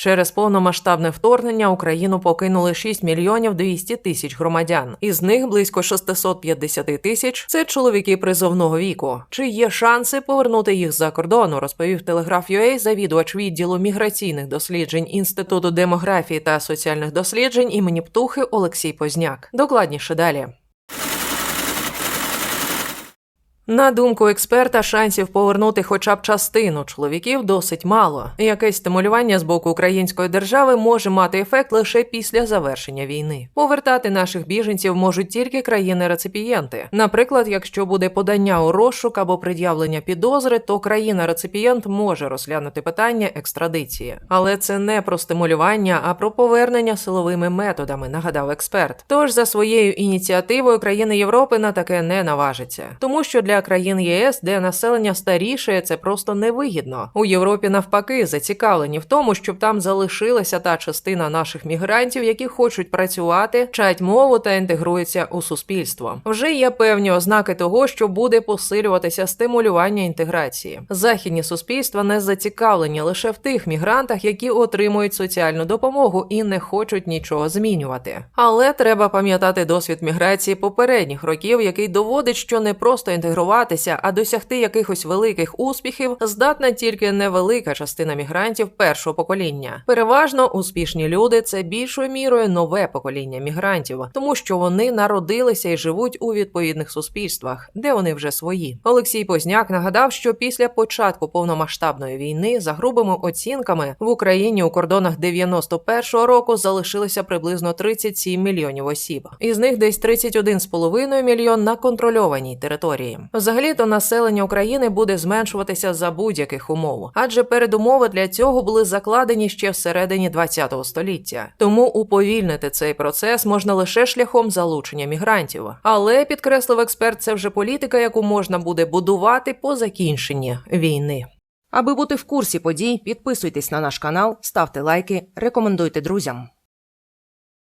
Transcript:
Через повномасштабне вторгнення Україну покинули 6 мільйонів 200 тисяч громадян. Із них близько 650 тисяч це чоловіки призовного віку. Чи є шанси повернути їх за кордону? Розповів телеграф UA завідувач відділу міграційних досліджень інституту демографії та соціальних досліджень імені Птухи Олексій Позняк. Докладніше далі. На думку експерта, шансів повернути хоча б частину чоловіків досить мало. Якесь стимулювання з боку української держави може мати ефект лише після завершення війни. Повертати наших біженців можуть тільки країни-реципієнти. Наприклад, якщо буде подання у розшук або пред'явлення підозри, то країна-реципієнт може розглянути питання екстрадиції. Але це не про стимулювання, а про повернення силовими методами, нагадав експерт. Тож за своєю ініціативою країни Європи на таке не наважиться, тому що для країн ЄС, де населення старішає, це просто невигідно. У Європі навпаки зацікавлені в тому, щоб там залишилася та частина наших мігрантів, які хочуть працювати, вчать мову та інтегруються у суспільство. Вже є певні ознаки того, що буде посилюватися стимулювання інтеграції. Західні суспільства не зацікавлені лише в тих мігрантах, які отримують соціальну допомогу і не хочуть нічого змінювати. Але треба пам'ятати досвід міграції попередніх років, який доводить, що не просто інтегруватися, а досягти якихось великих успіхів здатна тільки невелика частина мігрантів першого покоління. Переважно успішні люди це більшою мірою нове покоління мігрантів, тому що вони народилися і живуть у відповідних суспільствах, де вони вже свої. Олексій Позняк нагадав, що після початку повномасштабної війни, за грубими оцінками, в Україні у кордонах 91-го року залишилося приблизно 37 мільйонів осіб. Із них десь 31,5 мільйон на контрольованій території. Взагалі-то населення України буде зменшуватися за будь-яких умов, адже передумови для цього були закладені ще всередині ХХ століття. Тому уповільнити цей процес можна лише шляхом залучення мігрантів. Але підкреслив експерт, це вже політика, яку можна буде будувати по закінченні війни. Аби бути в курсі подій, підписуйтесь на наш канал, ставте лайки, рекомендуйте друзям.